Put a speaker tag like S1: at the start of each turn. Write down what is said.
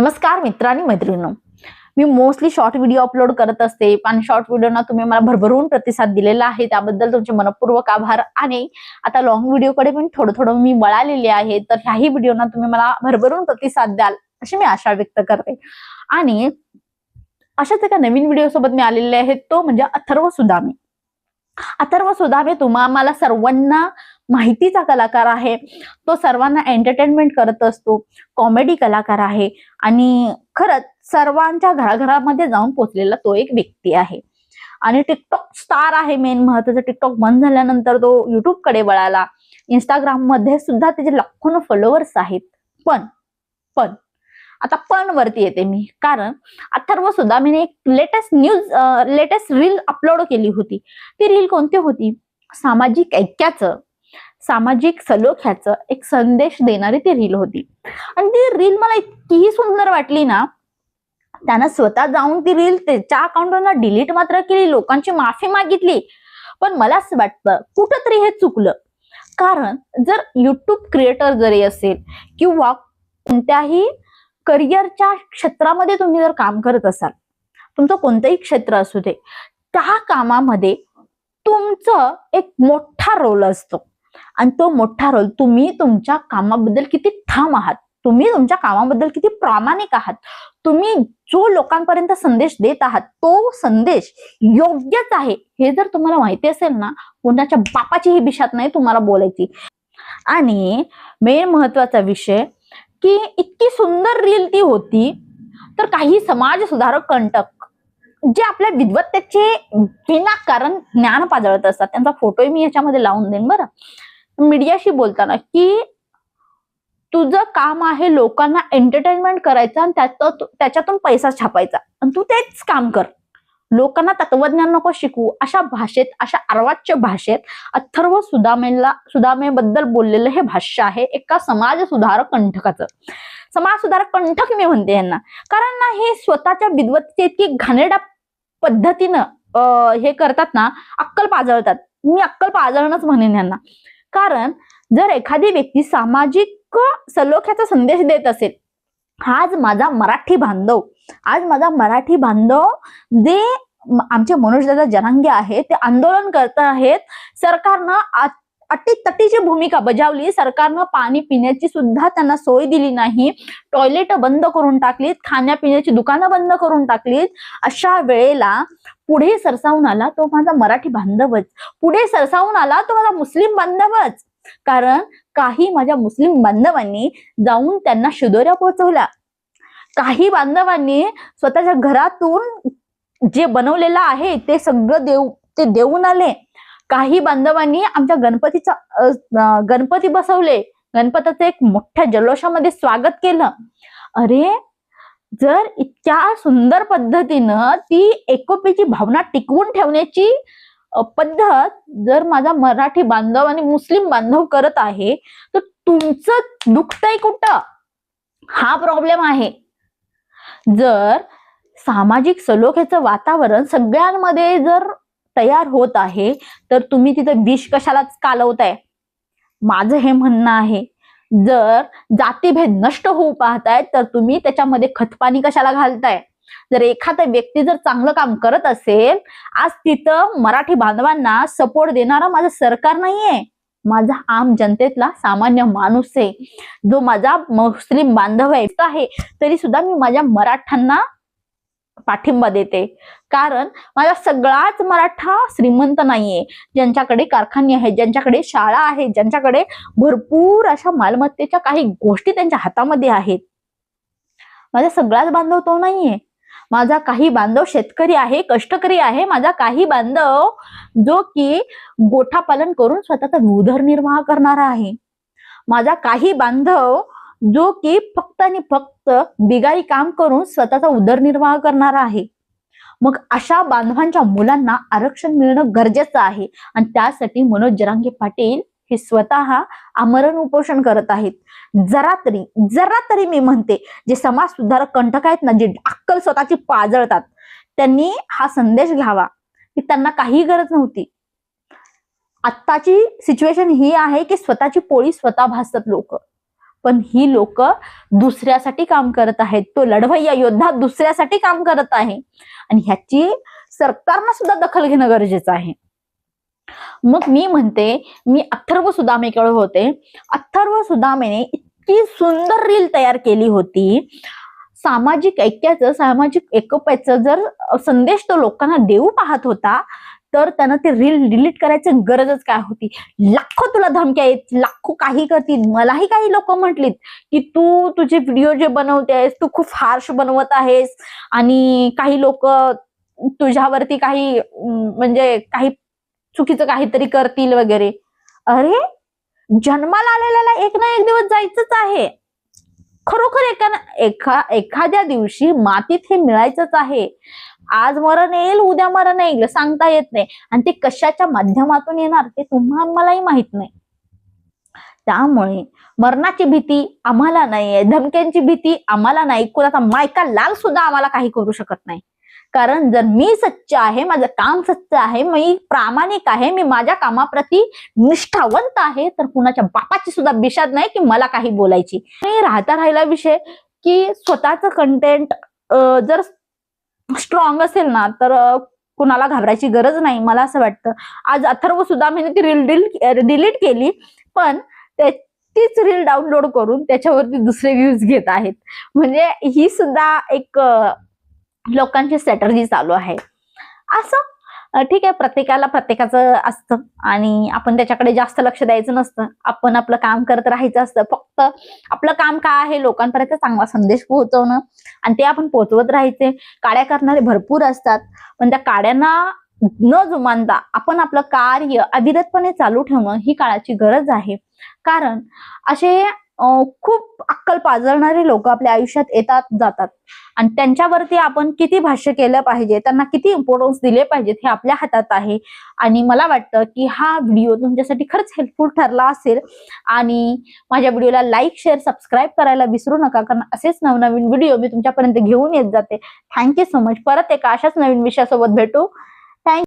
S1: नमस्कार मित्रांनी मैत्रिणींनो. मी मोस्टली शॉर्ट व्हिडिओ अपलोड करत असते. पण शॉर्ट व्हिडिओना तुम्ही मला भरभरून प्रतिसाद दिलेला आहे. त्याबद्दल तुमचे मनपूर्वक आभार. आणि आता लॉंग व्हिडिओकडे पण थोडं थोडं मी वळालेले आहे. तर ह्याही व्हिडिओना तुम्ही मला भरभरून प्रतिसाद द्याल अशी मी आशा व्यक्त करते. आणि अशाच एका नवीन व्हिडिओ सोबत मी आलेले आहे. तो म्हणजे अथर्व सुदामे. अथर्व सुदामे तुम्हा मला सर्वांना माहितीचा कलाकार आहे. तो सर्वांना एंटरटेनमेंट करत असतो. कॉमेडी कलाकार आहे. आणि खरंच सर्वांच्या घराघरामध्ये जाऊन पोचलेला तो एक व्यक्ती आहे. आणि टिकटॉक स्टार आहे मेन महत्वाचं. टिकटॉक बंद झाल्यानंतर तो युट्यूबकडे वळाला. इंस्टाग्राममध्ये सुद्धा त्याचे लाखोन फॉलोअर्स आहेत. पण पण आता पण वरती येते मी. कारण अथर्व सुद्धा मी एक latest news latest reel upload केली होती. ती रील कोणती होती? सामाजिक ऐक्याचं. सामाजिक सलोख्याचं एक संदेश देणारी ती रील होती. आणि ती रील मला इतकीही सुंदर वाटली ना त्यानं स्वतः जाऊन ती रील त्याच्या अकाउंटवरनं डिलीट मात्र केली लोकांची माफी मागितली. पण मला असं वाटतं कुठंतरी हे चुकलं. कारण जर युट्यूब क्रिएटर जरी असेल किंवा कोणत्याही करिअरच्या क्षेत्रामध्ये तुम्ही जर काम करत असाल तुमचं कोणतंही क्षेत्र असू दे त्या कामामध्ये तुमचं एक मोठा रोल असतो. आणि तो मोठा रोल तुम्ही तुमच्या कामाबद्दल किती ठाम आहात? तुम्ही तुमच्या कामाबद्दल किती प्रामाणिक आहात? तुम्ही जो लोकांपर्यंत संदेश देत आहात तो संदेश योग्यच आहे. हे जर तुम्हाला माहिती असेल ना कोणाच्या बापाचीही बिशात नाही तुम्हाला बोलायची. आणि मेन महत्त्वाचा विषय की इतकी सुंदर रील ती होती तर काही समाज सुधारक कंटक जे आपल्या विद्वत्तेचे विनाकारण ज्ञान पाजळत असतात. त्यांचा फोटोही मी याच्यामध्ये लावून देईन बरं. मीडियाशी बोलताना की तुझं काम आहे लोकांना एंटरटेनमेंट करायचं आणि त्यात त्याच्यातून पैसा छापायचा. आणि तू तेच काम कर. लोकांना तत्वज्ञान नको शिकू अशा भाषेत अशा अर्वाच्य भाषेत अथर्व सुदामेला सुदामेबद्दल बोललेलं हे भाष्य आहे एका समाज सुधारक कंठकाचं. समाज सुधारक कंठक मी म्हणते यांना. कारण ना हे स्वतःच्या विद्वत्तेची इतकी घाणेरड्या पद्धतीनं हे करतात ना अक्कल पाजळतात. मी अक्कल पाजळणच म्हणेन यांना. कारण जर एखादी व्यक्ती सामाजिक सलोख्याचा संदेश देत असेल आज माझा मराठी बांधव आज माझा मराठी बांधव जे आमचे मनोजदादा जनांगे आहेत ते आंदोलन करत आहेत सरकारनं आज अटीतटीची भूमिका बजावली सरकारनं पाणी पिण्याची सुद्धा त्यांना सोय दिली नाही. टॉयलेट बंद करून टाकलीत खाण्यापिण्याची दुकानं बंद करून टाकलीत. अशा वेळेला पुढे सरसावून आला तो माझा मराठी बांधवच. पुढे सरसावून आला तो माझा मुस्लिम बांधवच. कारण काही माझ्या मुस्लिम बांधवांनी जाऊन त्यांना शिदोऱ्या पोहोचवल्या काही बांधवांनी स्वतःच्या घरातून जे बनवलेलं आहे ते सगळं देऊ ते देऊन आले. काही बांधवांनी आमच्या गणपतीचा गणपती बसवले. गणपतीचं एक मोठ्या जल्लोषामध्ये स्वागत केलं. अरे जर इतक्या सुंदर पद्धतीनं ती एकोपीची भावना टिकवून ठेवण्याची पद्धत जर माझा मराठी बांधव आणि मुस्लिम बांधव करत आहे तर तुमचं दुखतंय कुठं? हा प्रॉब्लेम आहे. जर सामाजिक सलोख्याचं वातावरण सगळ्यांमध्ये जर तयार होत आहे तर तुम्ही तिथं विष कशालाच कालवताय? माझं हे म्हणणं आहे जर जातीभेद नष्ट होऊ पाहताय तर तुम्ही त्याच्यामध्ये खतपाणी कशाला घालताय? जर एखादा व्यक्ती जर चांगलं काम करत असेल आज तिथं मराठी बांधवांना सपोर्ट देणारा माझं सरकार नाहीये. माझा आम जनतेतला सामान्य माणूस आहे. जो माझा मुस्लिम बांधव आहे तरी सुद्धा मी माझ्या मराठ्यांना पाठिंबा देते. कारण माझा सगळाच मराठा श्रीमंत नाहीये. ज्यांच्याकडे कारखाने आहेत ज्यांच्याकडे शाळा आहेत ज्यांच्याकडे भरपूर अशा मालमत्तेच्या काही गोष्टी त्यांच्या हातामध्ये आहेत. माझा सगळाच बांधव तो नाहीये. माझा काही बांधव शेतकरी आहे कष्टकरी आहे. माझा काही बांधव जो की गोठा पालन करून स्वतःचा उदरनिर्वाह करणारा आहे. माझा काही बांधव जो की फक्त आणि फक्त बिगारी काम करून स्वतःचा उदरनिर्वाह करणार आहे. मग अशा बांधवांच्या मुलांना आरक्षण मिळणं गरजेचं आहे. आणि त्यासाठी मनोज जरांगे पाटील हे स्वतः आमरण उपोषण करत आहेत. जरा तरी जरा तरी मी म्हणते जे समाज सुधारक कंटक आहेत ना जे अक्कल स्वतःची पाजळतात त्यांनी हा संदेश घ्यावा की त्यांना काही गरज नव्हती. आत्ताची सिच्युएशन ही आहे की स्वतःची पोळी स्वतः भासतात लोक. पण ही लोक दुसऱ्यासाठी काम करत आहेत. तो लढवय्या योद्धा दुसऱ्यासाठी काम करत आहे. आणि ह्याची सरकारनं सुद्धा दखल घेणं गरजेचं आहे. मग मी म्हणते मी अथर्व सुदामेकडे होते. अथर्व सुदामेने इतकी सुंदर रील तयार केली होती. सामाजिक ऐक्याचं सामाजिक एकोप्याचं जर संदेश तो लोकांना देऊ पाहत होता तर त्यानं ते रील डिलीट करायची गरजच काय होती? लाखो तुला धमक्या येत लाखो काही करतील मलाही काही लोक म्हटलीत की तू तुझे व्हिडिओ जे बनवते आहेस तू खूप हार्श बनवत आहेस आणि काही लोक तुझ्यावरती काही म्हणजे काही चुकीचं काहीतरी करतील वगैरे. अरे जन्माला आलेल्याला एक ना एक दिवस जायचंच आहे. खरोखर एका एखाद्या दिवशी मातीत हे मिळायचंच आहे. आज मरण येईल उद्या मरण येईल सांगता येत नाही. आणि ते कशाच्या माध्यमातून येणार ते तुम्हा मलाही माहीत नाही. त्यामुळे मरणाची भीती आम्हाला नाहीये धमक्यांची भीती आम्हाला नाही. कुणाचा मायका लाल सुद्धा आम्हाला काही करू शकत नाही. कारण जर मी सच्च आहे माझं काम सच्च आहे मी प्रामाणिक आहे मी माझ्या कामाप्रती निष्ठावंत आहे तर कुणाच्या बापाची सुद्धा बिशाद नाही की मला काही बोलायची. आणि राहता राहिला विषय की स्वतःच कंटेंट जर स्ट्रॉंग असेल ना तर कुणाला घाबरायची गरज नाही. मला असं वाटतं. आज अथर्व सुद्धा मी ती रील डिलीट केली पण ते तीच रील डाउनलोड करून त्याच्यावरती दुसरे व्ह्यूज घेत आहेत. म्हणजे ही सुद्धा एक लोकांची स्ट्रॅटर्जी चालू आहे. असं ठीक आहे प्रत्येकाला प्रत्येकाचं असतं आणि आपण त्याच्याकडे जास्त लक्ष द्यायचं नसतं. आपण आपलं काम करत राहायचं असतं. फक्त आपलं काम काय आहे लोकांपर्यंत चांगला संदेश पोहोचवणं आणि ते आपण पोहोचवत राहायचे. काड्या करणारे भरपूर असतात पण त्या काड्यांना न जुमानता आपण आपलं कार्य अविरतपणे चालू ठेवणं ही काळाची गरज आहे. कारण असे खूप अक्कल पाजळणारे लोक आपल्या आयुष्यात येतात जातात. आणि त्यांच्यावरती आपण किती भाष्य केलं पाहिजे त्यांना किती इम्पॉर्टन्स दिले पाहिजेत हे आपल्या हातात आहे. आणि मला वाटतं की हा व्हिडिओ तुमच्यासाठी खरंच हेल्पफुल ठरला असेल. आणि माझ्या व्हिडिओला लाईक शेअर सबस्क्राईब करायला विसरू नका कारण असेच नवनवीन व्हिडिओ मी तुमच्यापर्यंत घेऊन येत जाते. थँक्यू सो मच परत एका अशाच नवीन विषयासोबत भेटू.